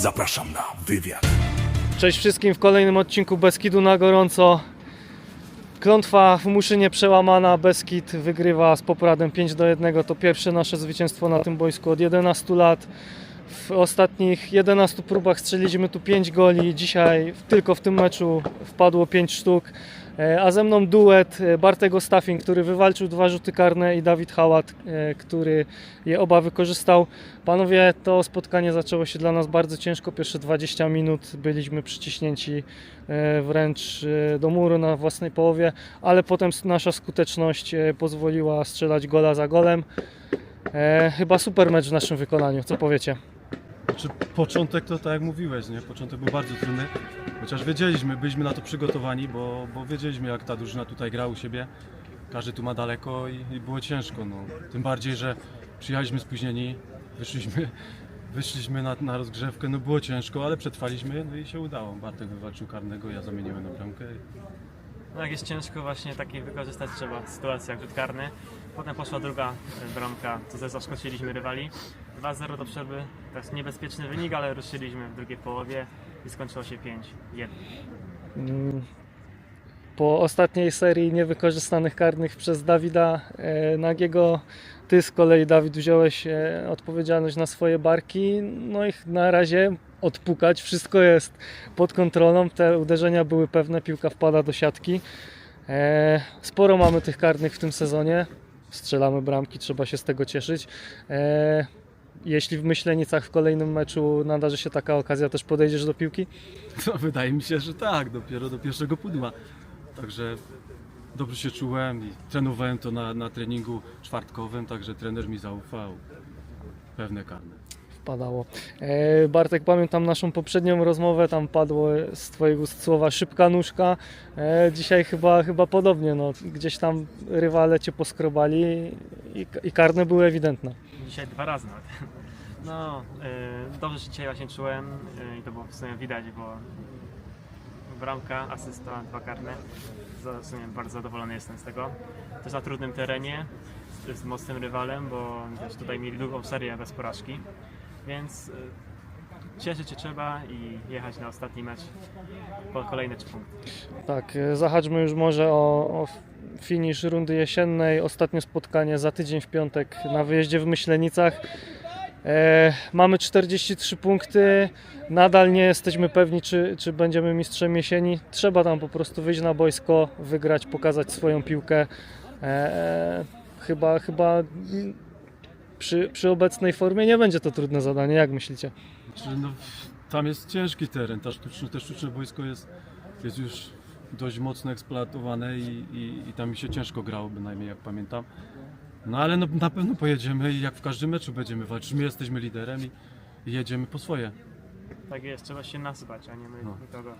Zapraszam na wywiad. Cześć wszystkim w kolejnym odcinku Beskidu na gorąco. Klątwa w Muszynie przełamana, Beskid wygrywa z Popradem 5 do 1. To pierwsze nasze zwycięstwo na tym boisku od 11 lat. W ostatnich 11 próbach strzeliliśmy tu 5 goli. Dzisiaj tylko w tym meczu wpadło 5 sztuk. E, A ze mną duet e, Bartek Ostafin, który wywalczył dwa rzuty karne i Dawid Hałat, e, który je oba wykorzystał. Panowie, to spotkanie zaczęło się dla nas bardzo ciężko. Pierwsze 20 minut byliśmy przyciśnięci wręcz do muru na własnej połowie, ale potem nasza skuteczność pozwoliła strzelać gola za golem. Chyba super mecz w naszym wykonaniu, co powiecie? Znaczy, początek to tak jak mówiłeś, nie? Początek był bardzo trudny, chociaż wiedzieliśmy, byliśmy na to przygotowani, bo, bo wiedzieliśmy jak ta drużyna tutaj gra u siebie. Każdy tu ma daleko i, i było ciężko. No. Tym bardziej, że przyjechaliśmy spóźnieni, wyszliśmy, wyszliśmy na, na rozgrzewkę, no było ciężko, ale przetrwaliśmy no i się udało. Bartek wywalczył karnego, ja zamieniłem na bramkę. No jak jest ciężko właśnie takiej wykorzystać trzeba sytuację jak rzut karny. Potem poszła druga bramka, co też zaskoczyliśmy rywali. 2-0 do przerwy, to jest niebezpieczny wynik, ale ruszyliśmy w drugiej połowie i skończyło się 5-1. Mm, Po ostatniej serii niewykorzystanych karnych przez Dawida e, Nagiego, ty z kolei, Dawid, wziąłeś e, odpowiedzialność na swoje barki. No i na razie odpukać, wszystko jest pod kontrolą. Te uderzenia były pewne, piłka wpada do siatki. E, Sporo mamy tych karnych w tym sezonie. Strzelamy bramki, trzeba się z tego cieszyć. Jeśli w Myślenicach w kolejnym meczu nadarzy się taka okazja, też podejdziesz do piłki? No, wydaje mi się, że tak, dopiero do pierwszego pudła. Także dobrze się czułem i trenowałem to na, na treningu czwartkowym, także trener mi zaufał. Pewne karne. Wpadało. E, Bartek, pamiętam naszą poprzednią rozmowę, tam padło z Twojego słowa szybka nóżka. E, Dzisiaj chyba, chyba podobnie, no, gdzieś tam rywale Cię poskrobali i, i karne były ewidentne. Dzisiaj dwa razy nawet. No, e, dobrze się dzisiaj właśnie czułem i to było w sumie widać, bo bramka, asysta, dwa karne. W sumie bardzo zadowolony jestem z tego. Też na trudnym terenie, z, z mocnym rywalem, bo też tutaj mieli długą serię bez porażki. Więc e, cieszyć się trzeba i jechać na ostatni mecz po kolejne trzy punkty. Tak, e, zahaczmy już może o, o finisz rundy jesiennej. Ostatnie spotkanie za tydzień w piątek na wyjeździe w Myślenicach. E, mamy 43 punkty. Nadal nie jesteśmy pewni, czy, czy będziemy mistrzem jesieni. Trzeba tam po prostu wyjść na boisko, wygrać, pokazać swoją piłkę. E, chyba chyba mm, przy, przy obecnej formie nie będzie to trudne zadanie. Jak myślicie? Znaczy, no, tam jest ciężki teren, ta sztuczne, te sztuczne boisko jest, jest już dość mocno eksploatowane i, i, i tam mi się ciężko grało, bynajmniej jak pamiętam. No ale no, na pewno pojedziemy i jak w każdym meczu będziemy walczyć. My jesteśmy liderem i, i jedziemy po swoje. Tak jest, trzeba się nasypać, a nie my No. nikogo.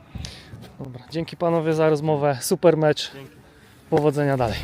Dobra, dzięki panowie za rozmowę. Super mecz. Dzięki. Powodzenia dalej.